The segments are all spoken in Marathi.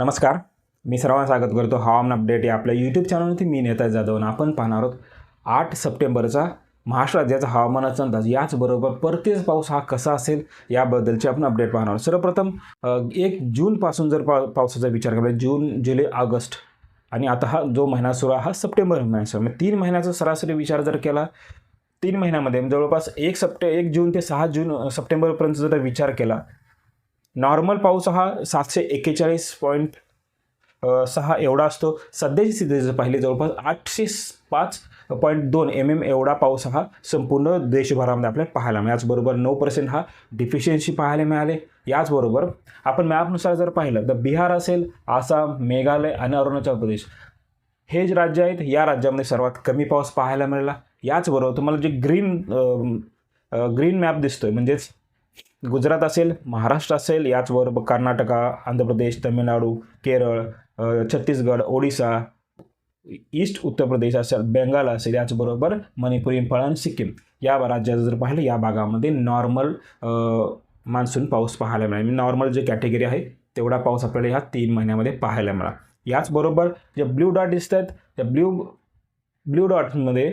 नमस्कार. मी सर्वांना स्वागत करतो. हवामान अपडेट या आपल्या यूट्यूब चॅनलवरती मी नेता जाधव आणि आपण पाहणार आहोत आठ सप्टेंबरचा महाराष्ट्र राज्याचा हवामानाचा अंदाज. याचबरोबर परतेच पाऊस हा कसा असेल याबद्दलचे आपण अपडेट पाहणार आहोत. सर्वप्रथम एक जूनपासून जर पा पावसाचा विचार केला जून जुलै ऑगस्ट आणि आता हा जो महिना सुरू आहे हा सप्टेंबर महिना सुरू मग तीन महिन्याचा सरासरी विचार जर केला तीन महिन्यामध्ये जवळपास एक सप्टे एक जून ते सहा जून सप्टेंबरपर्यंत जर विचार केला नॉर्मल पाऊस हा सातशे एक्केचाळीस पॉईंट सहा एवढा असतो. सध्याची स्थिती जर पाहिली जवळपास आठशे पाच पॉईंट दोन एम एम एवढा पाऊस हा संपूर्ण देशभरामध्ये आपल्याला पाहायला मिळाला. याचबरोबर नऊ पर्सेंट हा डिफिशियन्सी पाहायला मिळाले. याचबरोबर आपण मॅपनुसार जर पाहिलं तर बिहार असेल आसाम मेघालय आणि अरुणाचल प्रदेश हे जे राज्य आहेत या राज्यामध्ये सर्वात कमी पाऊस पाहायला मिळाला. याचबरोबर तुम्हाला जे ग्रीन ग्रीन मॅप दिसतोय म्हणजेच गुजरात असेल महाराष्ट्र असेल याचबरोबर कर्नाटका आंध्र प्रदेश तमिळनाडू केरळ छत्तीसगड ओडिसा ईस्ट उत्तर प्रदेश असेल बेंगाल असेल याचबरोबर मणिपूर इम्फाळ आणि सिक्कीम. या राज्याचं जर पाहिलं या भागामध्ये नॉर्मल मान्सून पाऊस पाहायला मिळाला. नॉर्मल म्हणजे जे कॅटेगरी आहे तेवढा पाऊस आपल्याला ह्या तीन महिन्यामध्ये पाहायला मिळाला. याचबरोबर जे ब्ल्यू डॉट दिसत आहेत त्या ब्ल्यू ब्ल्यू डॉटमध्ये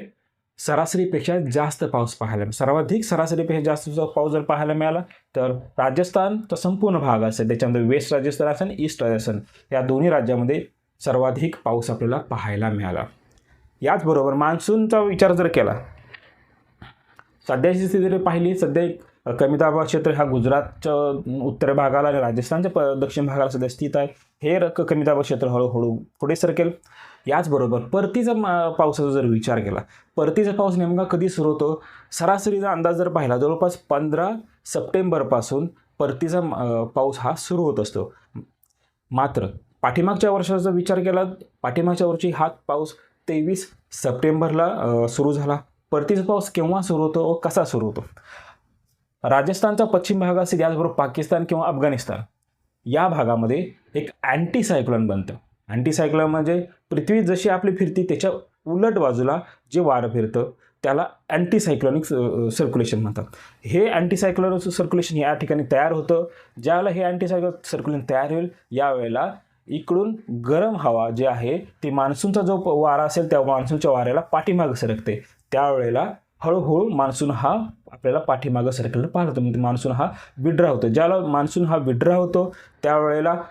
सरासरीपेक्षा जास्त पाऊस पाहायला सर्वाधिक सरासरीपेक्षा जास्त पाऊस जर पाहायला मिळाला तर राजस्थानचा संपूर्ण भाग असेल. त्याच्यामध्ये वेस्ट राजस्थान असेल ईस्ट राजस्थान या दोन्ही राज्यामध्ये सर्वाधिक पाऊस आपल्याला पाहायला मिळाला. याचबरोबर मान्सूनचा विचार जर केला सध्याची स्थिती जर पाहिली सध्या एक कमी दाबा क्षेत्र हा गुजरातच्या उत्तर भागाला आणि राजस्थानच्या प दक्षिण भागाला सध्या स्थित आहे. हे रक्क कमी दाबा क्षेत्र हळूहळू पुढे सरकेल. याचबरोबर परतीचा मा- पावसाचा जर विचार केला परतीचा पाऊस नेमका कधी सुरू होतो? सरासरीचा अंदाज जर पाहिला जवळपास पंधरा सप्टेंबरपासून परतीचा पाऊस हा सुरू होत असतो. मात्र पाठीमागच्या वर्षाचा विचार केला पाठीमागच्या वर्षी हा पाऊस तेवीस सप्टेंबरला सुरू झाला. परतीचा पाऊस केव्हा सुरू होतो? व कसा सुरू होतो? राजस्थानचा पश्चिम भाग असेल याचबरोबर पाकिस्तान किंवा अफगाणिस्तान. या भागामध्ये एक अँटी सायक्लोन बनतं. अँटीसायक्लॉन म्हणजे पृथ्वी जशी आपली फिरती त्याच्या उलट बाजूला जे वारं फिरतं त्याला अँटीसायक्लॉनिक सर्क्युलेशन म्हणतात. हे अँटीसायक्लॉनिक सर्क्युलेशन या ठिकाणी तयार होतं. ज्यावेळेला हे अँटीसायक्लो सर्क्युलेशन तयार होईल यावेळेला इकडून गरम हवा जे आहे ती मान्सूनचा जो प- वारा असेल त्या मान्सूनच्या वाऱ्याला पाठीमागं सरकते. त्यावेळेला हळूहळू मान्सून हा आपल्याला पाठीमागं सरकलेला पाहतो. म्हणजे मान्सून हा विड्रा होतो. ज्याला मान्सून हा विड्रा होतो त्यावेळेला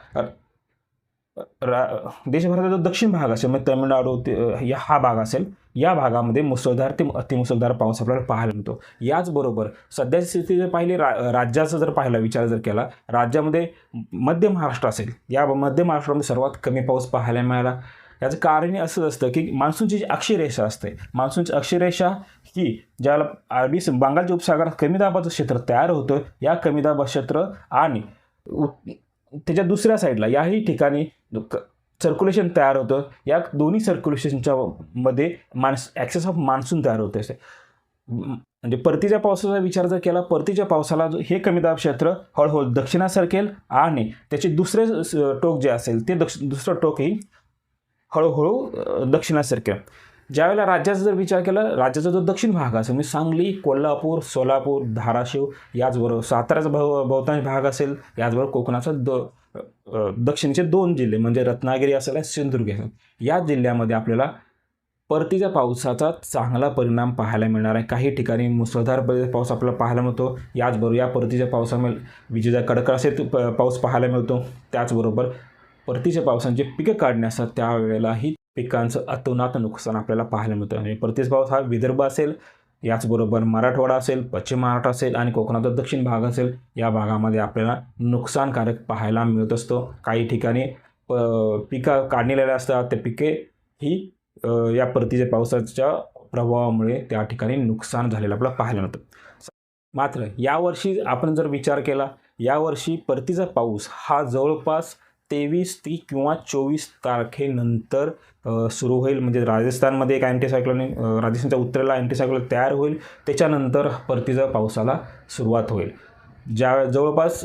रा देशभराचा जो दक्षिण भाग असेल म्हणजे तमिळनाडू ते या हा भाग असेल या भागामध्ये मुसळधार ते अतिमुसळधार पाऊस आपल्याला पाहायला मिळतो. याचबरोबर सध्याची स्थिती जर पाहिली रा राज्याचा जर पाहिला विचार जर केला राज्यामध्ये मध्य महाराष्ट्र असेल या मध्य महाराष्ट्रामध्ये सर्वात कमी पाऊस पाहायला मिळाला. याचं कारण असंच असतं की मान्सूनची जी अक्षरेषा असते मान्सूनची अक्षरेषा ही ज्याला अरबी स- बंगालच्या उपसागरात कमी दाबाचं क्षेत्र तयार होतं या कमी दाबा क्षेत्र आणि त्याच्या दुसऱ्या साईडला याही ठिकाणी सर्क्युलेशन तयार होतं. या दोन्ही सर्क्युलेशनच्या मध्ये मान्स ॲक्सेस ऑफ मान्सून तयार होते असे. म्हणजे परतीच्या पावसाचा विचार जर केला परतीच्या पावसाला हे कमी दाब क्षेत्र हळूहळू दक्षिणा सरकेल आणि त्याचे दुसरे स- टोक जे असेल ते दक्ष दुसरं टोकही हळूहळू दक्षिणासारखे दक्षिणा सरकेल. ज्यावेळेला राज्याचा जर विचार केला राज्याचा जो दक्षिण भाग असेल म्हणजे सांगली कोल्हापूर सोलापूर धाराशिव याचबरोबर साताराचा भाव बहुतांश भाग असेल याचबरोबर कोकणाचा द दक्षिणचे दोन जिल्हे म्हणजे रत्नागिरी असेल सिंधुदुर्ग असेल. या जिल्ह्यामध्ये आपल्याला परतीच्या पावसाचा चांगला परिणाम पाहायला मिळणार आहे. काही ठिकाणी मुसळधार पाऊस आपल्याला पाहायला मिळतो. याचबरोबर या परतीच्या पावसामुळे विजेचा कडकडासहित प- पाऊस पाहायला मिळतो. त्याचबरोबर परतीच्या पावसांची पिकं काढणे असतात त्यावेळेलाही पिकांचं अतोनात नुकसान आपल्याला पाहायला मिळतं. आणि परतीचा पाऊस हा विदर्भ असेल याचबरोबर मराठवाडा असेल पश्चिम महाराष्ट्र असेल आणि कोकणाचा दक्षिण भाग असेल या भागामध्ये आपल्याला नुकसानकारक पाहायला मिळत असतो. काही ठिकाणी प पिकं काढलेल्या असतात. ते पिके ही या परतीच्या पावसाच्या प्रभावामुळे त्या ठिकाणी नुकसान झालेलं आपल्याला पाहायला मिळतं. मात्र यावर्षी आपण जर विचार केला यावर्षी परतीचा पाऊस हा जवळपास तेवीस ती किंवा चोवीस तारखेनंतर सुरू होईल. म्हणजे राजस्थानमध्ये एक अँटीसायक्लोनिक राजस्थानच्या उत्तरेला अँटीसायक्लोन तयार होईल. त्याच्यानंतर परतीचा पावसाला सुरुवात होईल. ज्या जवळपास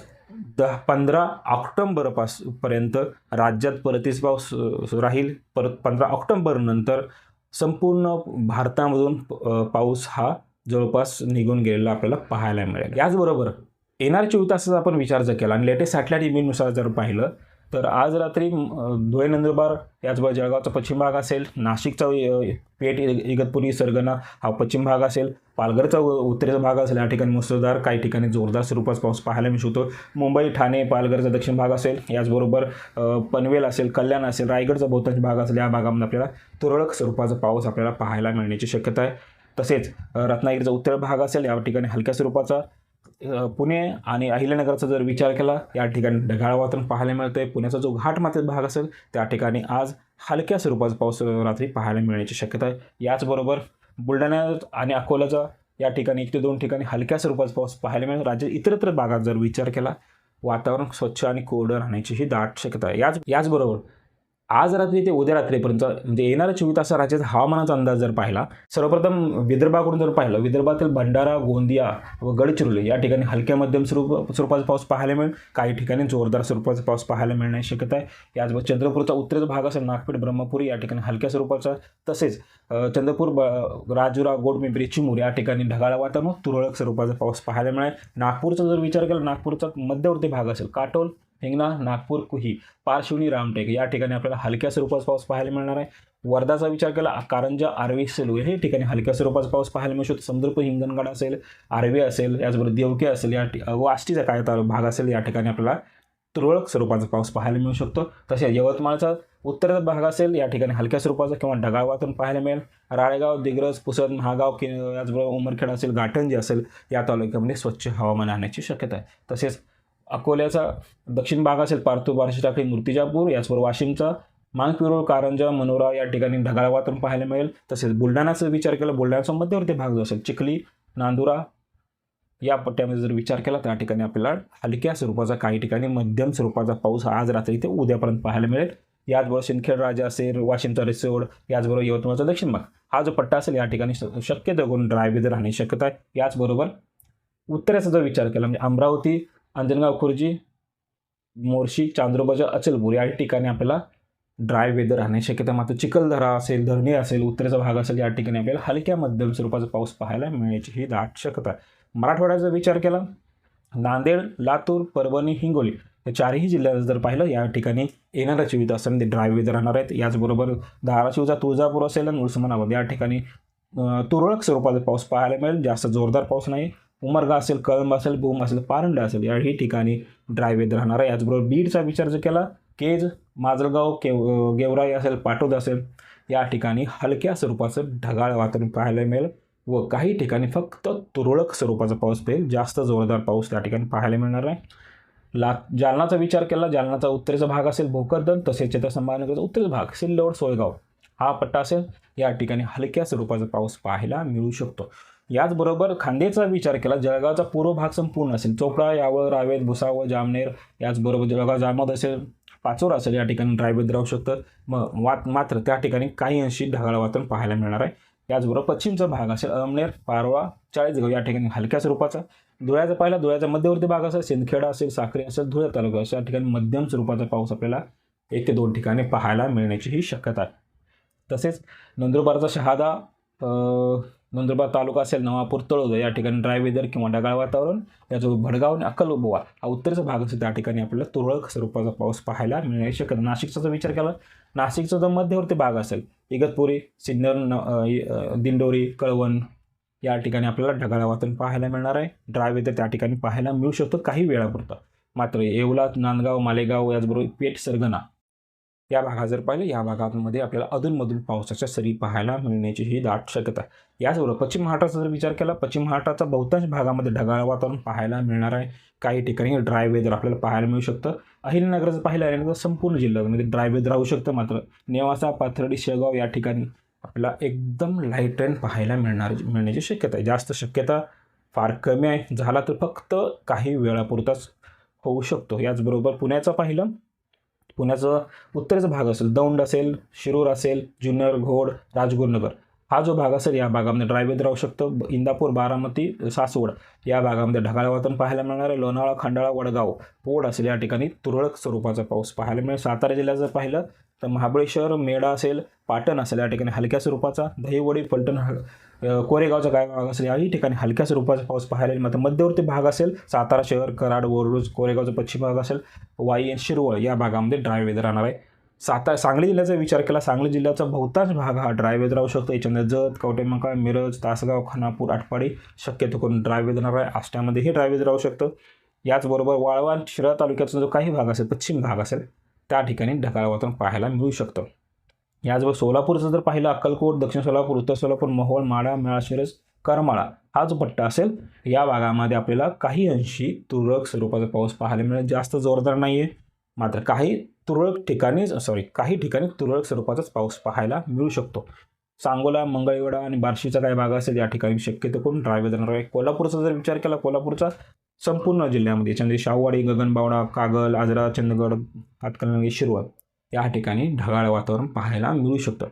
दहा पंधरा ऑक्टोंबरपास पर्यंत राज्यात परतीचा पाऊस राहील. परत पंधरा ऑक्टोंबरनंतर संपूर्ण भारतामधून पाऊस हा जवळपास निघून गेलेला आपल्याला पाहायला मिळेल. याचबरोबर येणार चोवीस तासाचा आपण विचार जर केला आणि लेटेस्ट सॅटेलाईट इमेजनुसार जर पाहिलं तर आज रात्री धुळे नंदुरबार याचबरोबर जळगावचा पश्चिम भाग असेल नाशिकचा पेठ इ- इगतपुरी सरगणा हा पश्चिम भाग असेल पालघरचा उत्तरेचा भाग असेल या ठिकाणी मुसळधार काही ठिकाणी जोरदार स्वरूपात पाऊस पाहायला मिळू शकतो मुंबई ठाणे पालघरचा दक्षिण भाग असेल याचबरोबर पनवेल असेल कल्याण असेल रायगडचा बहुतांश भाग असेल या भागामध्ये आपल्याला तुरळक स्वरूपाचा पाऊस आपल्याला पाहायला मिळण्याची शक्यता आहे. तसेच रत्नागिरीचा उत्तर भाग असेल या ठिकाणी हलक्या स्वरूपाचा पुणे आणि अहिल्यानगरचा जर विचार केला या ठिकाणी ढगाळ वातावरण पाहायला मिळतंय. पुण्याचा जो घाटमाथ्याचा भाग असेल त्या ठिकाणी आज हलक्या स्वरूपाचा पाऊस रात्री पाहायला मिळण्याची शक्यता आहे. याचबरोबर बुलढाण्यात आणि अकोल्याचा या ठिकाणी एक ते दोन ठिकाणी हलक्या स्वरूपाचा पाऊस पाहायला मिळेल. राज्यात इतरत्र भागात जर विचार केला वातावरण स्वच्छ आणि कोरडं राहण्याची ही दाट शक्यता आहे. याच याचबरोबर आज रात्री ते उद्या रात्रीपर्यंत म्हणजे येणाऱ्या चोवीस तास राज्याचा हवामानाचा अंदाज जर पाहिला सर्वप्रथम विदर्भाकडून जर पाहिलं विदर्भातील भंडारा गोंदिया व गडचिरोली या ठिकाणी हलक्या मध्यम स्वरूप स्वरूपाचा पाऊस पाहायला मिळेल. काही ठिकाणी जोरदार स्वरूपाचा पाऊस पाहायला मिळण्याची शक्यता आहे. याचबरोबर चंद्रपूरचा उत्तरेचा भाग असेल नागपेठ ब्रह्मपुरी या ठिकाणी हलक्या स्वरूपाचा तसेच चंद्रपूर ब राजुरा गोडपिंपरी चिमूर या ठिकाणी ढगाळ वातावरण तुरळक स्वरूपाचा पाऊस पाहायला मिळेल. नागपूरचा जर विचार केला नागपूरचा मध्यवर्ती भाग असेल काटोल हिंगणा नागपूर कुही पारशिवनी रामटेक. या ठिकाणी आपल्याला हलक्या स्वरूपाचा पाऊस पाहायला मिळणार आहे. वर्धाचा विचार केला कारंजा आर्वी सेलू हे ठिकाणी हलक्या स्वरूपाचा पाऊस पाहायला मिळू शकतो. समुद्रपूर हिंगणगड असेल आर्वी असेल याचबरोबर देवके असेल या ठि- व आष्टीचा काय भाग असेल या ठिकाणी आपल्याला तुरळक स्वरूपाचा पाऊस पाहायला मिळू शकतो. तसेच यवतमाळचा उत्तरेचा भाग असेल या ठिकाणी हलक्या स्वरूपाचा किंवा ढगाळ वातावरण पाहायला मिळेल. राळेगाव दिग्रज पुसद महागाव कि याचबरोबर उमरखेड असेल गाठण असेल या तालुक्यामध्ये स्वच्छ हवामान राहण्याची शक्यता आहे. तसेच अकोल्याचा दक्षिण भाग असेल पारतू बार्शी टाकळी मूर्तिजापूर याचबरोबर वाशिमचा मानपिरोळ कारंजा मनोरा या ठिकाणी ढगाळ वातावरण पाहायला मिळेल. तसेच बुलढाण्याचा विचार केला बुलढाण्याचा मध्यवर्ती भाग जो असेल चिखली नांदुरा या पट्ट्यामध्ये जर विचार केला त्या ठिकाणी आपल्याला हलक्या स्वरूपाचा काही ठिकाणी मध्यम स्वरूपाचा पाऊस आज रात्री ते उद्यापर्यंत पाहायला मिळेल. याचबरोबर सिंदखेड राजा असेल वाशिमचा रिसोड याचबरोबर यवतमाळचा दक्षिण भाग. हा जो पट्टा असेल या ठिकाणी शक्यतो करून ड्राय वेदर राहण्याची शक्यता आहे. याचबरोबर उत्तरेचा जर विचार केला म्हणजे अमरावती अंजनगाव खुर्जी मोर्शी चांद्रोबाजा अचलपूर या ठिकाणी आपल्याला ड्राय वेदर राहण्याची शक्यता. आहे. मात्र चिखलदरा असेल धरणी असेल उत्तरेचा भाग असेल या ठिकाणी आपल्याला हलक्या मध्यम स्वरूपाचा पाऊस पाहायला मिळण्याची ही दाट शक्यता. आहे मराठवाड्याचा विचार केला नांदेड लातूर परभणी हिंगोली या चारही जिल्ह्यात जर पाहिलं या ठिकाणी येणाऱ्या चोवीस तासांमध्ये ड्राय वेदर राहणार आहेत. याचबरोबर धाराशिवचा तुळजापूर असेल आणि उस्मानाबाद या ठिकाणी तुरळक स्वरूपाचा पाऊस पाहायला मिळेल. जास्त जोरदार पाऊस नाही. उमरगा असेल कळंब असेल बोम असेल पारंडा असेल याही ठिकाणी ड्रायवेद राहणार आहे. याचबरोबर बीडचा विचार जर केला केज माजलगाव केव गेवराई असेल पाटोद असेल या ठिकाणी हलक्या स्वरूपाचं ढगाळ वातावरण पाहायला मिळेल व काही ठिकाणी फक्त तुरळक स्वरूपाचा पाऊस पडेल. जास्त जोरदार पाऊस त्या ठिकाणी पाहायला मिळणार आहे. ला जालनाचा विचार केला जालनाचा उत्तरेचा भाग असेल भोकरदन तसेच संभाजीनगरचा उत्तरेचा भाग सिल्लोड सोयगाव हा पट्टा असेल या ठिकाणी हलक्या स्वरूपाचा पाऊस पाहायला मिळू शकतो. याचबरोबर खांदेचा विचार केला जळगावचा पूर्व भाग संपूर्ण असेल. चोपडा यावळ रावेत भुसावळ जामनेर याचबरोबर जळगाव जामोद असेल पाचोरा असेल या ठिकाणी ड्रायवेद राहू शकतं. मग वात मात्र त्या ठिकाणी काही अंशी ढगाळ वातावरण पाहायला मिळणार आहे. त्याचबरोबर पश्चिमचा भाग असेल अमनेर पारोळा चाळीसगाव या ठिकाणी हलक्या स्वरूपाचा धुळ्याचा पाहिला धुळ्याचा मध्यवर्ती भाग असेल सिंदखेडा असेल साखरे असेल धुळे तालुका अशा ठिकाणी मध्यम स्वरूपाचा पाऊस आपल्याला एक ते दोन ठिकाणी पाहायला मिळण्याची ही शक्यता आहे. तसेच नंदुरबारचा शहादा नंदुरबार तालुका असेल नवापूर तळोदा या ठिकाणी ड्राय वेदर किंवा ढगाळ वातावरण याचं भडगाव आणि अक्कलबोवा हा उत्तरेचा भाग असेल. त्या ठिकाणी आपल्याला तुरळक स्वरूपाचा पाऊस पाहायला मिळण्याची शक्यता नाशिकचा जर विचार केला नाशिकचा जो मध्यवर्ती भाग असेल इगतपुरी सिन्नर दिंडोरी कळवण या ठिकाणी आपल्याला ढगाळ वातावरण पाहायला मिळणार आहे. ड्राय वेदर त्या ठिकाणी पाहायला मिळू शकतो काही वेळापुरतं. मात्र येवला नांदगाव मालेगाव याचबरोबर पेठ सरगना या भागात जर पाहिलं या भागामध्ये आपल्याला अधूनमधून पावसाच्या सरी पाहायला मिळण्याची ही दाट शक्यता आहे. याचबरोबर पश्चिम महाराष्ट्राचा जर विचार केला पश्चिम महाराष्ट्राचा बहुतांश भागामध्ये ढगाळ वातावरण पाहायला मिळणार आहे. काही ठिकाणी ड्राय वेदर आपल्याला पाहायला मिळू शकतं. अहिल्यानगरचं पाहिलं आहे तर संपूर्ण जिल्ह्यामध्ये ड्राय वेदर राहू शकतं मात्र. नेवासा पाथर्डी शेगाव या ठिकाणी आपल्याला एकदम लाइट ट्रेन पाहायला मिळणार मिळण्याची शक्यता आहे. जास्त शक्यता फार कमी आहे. झाला तर फक्त काही वेळापुरताच होऊ शकतो. याचबरोबर पुण्याचं पाहिलं पुण्याचं उत्तरेचा भाग असेल दौंड असेल शिरूर असेल जुन्नर घोड राजगुरुनगर. हा जो भाग असेल या भागामध्ये ड्रायववेदर राहू शकतो. इंदापूर बारामती सासवड या भागामध्ये ढगाळ वातावरण पाहायला मिळणार आहे. लोणावळा खंडाळा वडगाव पोड असेल या ठिकाणी तुरळक स्वरूपाचा पाऊस पाहायला मिळेल. सातारा जिल्ह्यात जर पाहिलं तर महाबळेश्वर मेढा असेल पाटण असेल या ठिकाणी हलक्या स्वरूपाचा दहिवडी फलटण कोरेगावचा काय भाग असेल याही ठिकाणी हलक्या स्वरूपाचा पाऊस पाहायला मिळेल. मात्र मध्यवर्ती भाग असेल सातारा शहर कराड वरुज कोरेगावचा पश्चिम भाग असेल वाई शिरवळ या भागामध्ये ड्राय वेदर राहणार आहे. साता सांगली जिल्ह्याचा विचार केला सांगली जिल्ह्याचा बहुतांश भाग हा ड्रायवेज राहू शकतो. याच्यामध्ये जत कवटेमका मिरज तासगाव खानापूर आटपाडी शक्यतो करून ड्राय राहणार आहे. आष्ट्यामध्ये ड्राय राहू शकतं. याचबरोबर वाळवा शिरा तालुक्याचा जो काही भाग असेल पश्चिम भाग असेल त्या ठिकाणी ढगाळ वातावरण पाहायला मिळू शकतं. याचबरोबर सोलापूरचं जर पाहिलं अक्कलकोट दक्षिण सोलापूर उत्तर सोलापूर मोहोळ माडा मेळाशिरस करमाळा हा जो पट्टा असेल या भागामध्ये आपल्याला काही अंशी तुरळक स्वरूपाचा पाऊस पाहायला मिळेल. जास्त जोरदार नाही आहे मात्र काही तुरळक ठिकाणी सॉरी काही ठिकाणी तुरळक स्वरूपाचाच पाऊस पाहायला मिळू शकतो. सांगोला मंगळवेढा आणि बार्शीचा काही भाग असेल या ठिकाणी शक्यतो करून ड्राय वेदर आहे कोल्हापूरचा जर विचार केला कोल्हापूरचा संपूर्ण जिल्ह्यामध्ये याच्यामध्ये शाहूवाडी गगनबावडा कागल आजरा चंदगड हातकणंगले शिरवळ या ठिकाणी ढगाळ वातावरण पाहायला मिळू शकतं.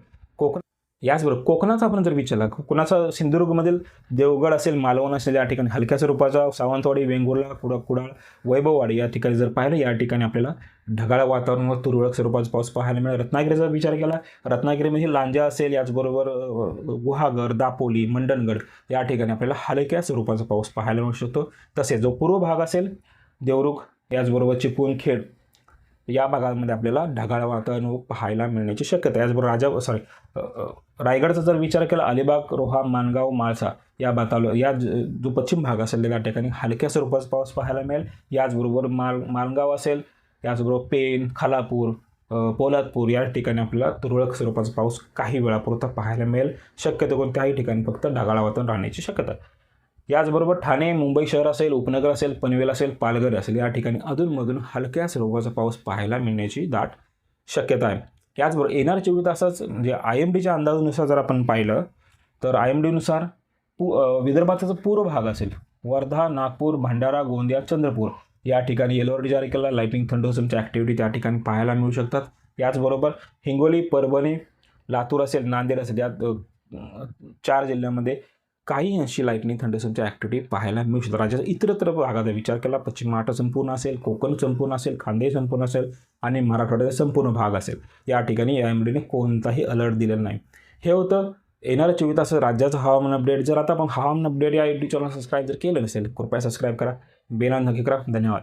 याचबरोबर कोकणाचा आपण जर विचारला कोकणाचा सिंधुदुर्गमधील देवगड असेल मालवण असेल या ठिकाणी हलक्या स्वरूपाचा सावंतवाडी वेंगुर्ला कुडा कुडाळ वैभववाडी या ठिकाणी जर पाहिलं या ठिकाणी आपल्याला ढगाळ वातावरणावर तुरळक स्वरूपाचा पाऊस पाहायला मिळेल. रत्नागिरीचा विचार केला रत्नागिरीमध्ये लांजा असेल याचबरोबर गुहागर दापोली मंडणगड या ठिकाणी आपल्याला हलक्या स्वरूपाचा पाऊस पाहायला मिळू शकतो. तसेच जो पूर्व भाग असेल देवरुख याचबरोबर चिपळूण खेड या भागामध्ये आपल्याला ढगाळ वातावरण पाहायला मिळण्याची शक्यता याचबरोबर राजा सॉरी रायगडचा जर विचार केला अलिबाग रोहा मानगाव माळसा या बातालो या ज- जो पश्चिम भाग असेल त्या ठिकाणी हलक्या स्वरूपाचा पाऊस पाहायला मिळेल. याचबरोबर माल मालगाव असेल याचबरोबर पेन खालापूर पोलादपूर या ठिकाणी आपल्याला तुरळक स्वरूपाचा पाऊस काही वेळापुरता पाहायला मिळेल. शक्यतो कोणत्याही काही ठिकाणी फक्त ढगाळ वातावरण राहण्याची शक्यता आहे. याचबरोबर ठाणे मुंबई शहर असेल उपनगर असेल पनवेल असेल पालघर असेल या ठिकाणी अधूनमधून हलक्या स्वरूपाचा पाऊस पाहायला मिळण्याची दाट शक्यता आहे. याचबरोबर येणार चोवीस तासाच म्हणजे आय एम डीच्या अंदाजानुसार जर आपण पाहिलं तर आय एम डीनुसार पू विदर्भाचा जो पूर्व भाग असेल वर्धा नागपूर भंडारा गोंदिया चंद्रपूर या ठिकाणी येलो अलर्ट जारी केला लाइटिंग थंडोसमच्या ॲक्टिव्हिटी त्या ठिकाणी पाहायला मिळू शकतात. याचबरोबर हिंगोली परभणी लातूर असेल नांदेड असेल या चार जिल्ह्यामध्ये काही अंशी लाईटनिंग थंडसमच्या ॲक्टिव्हिटी पाहायला मिळू शकतात. राज्याच्या इतरत्र भागाचा विचार केला पश्चिम महाराष्ट्र संपूर्ण असेल कोकण संपूर्ण असेल खानदेश संपूर्ण असेल आणि मराठवाड्याचा संपूर्ण भाग असेल. या ठिकाणी या एमडीने कोणताही अलर्ट दिलेला नाही. हे होतं येणाऱ्या चोवीस तास राज्याचं हवामान अपडेट जर आता आपण हवामान अपडेट या यूट्यूब चॅनल सबस्क्राईब जर केलं नसेल कृपया सबस्क्राईब करा. बेलान नक्की करा. धन्यवाद.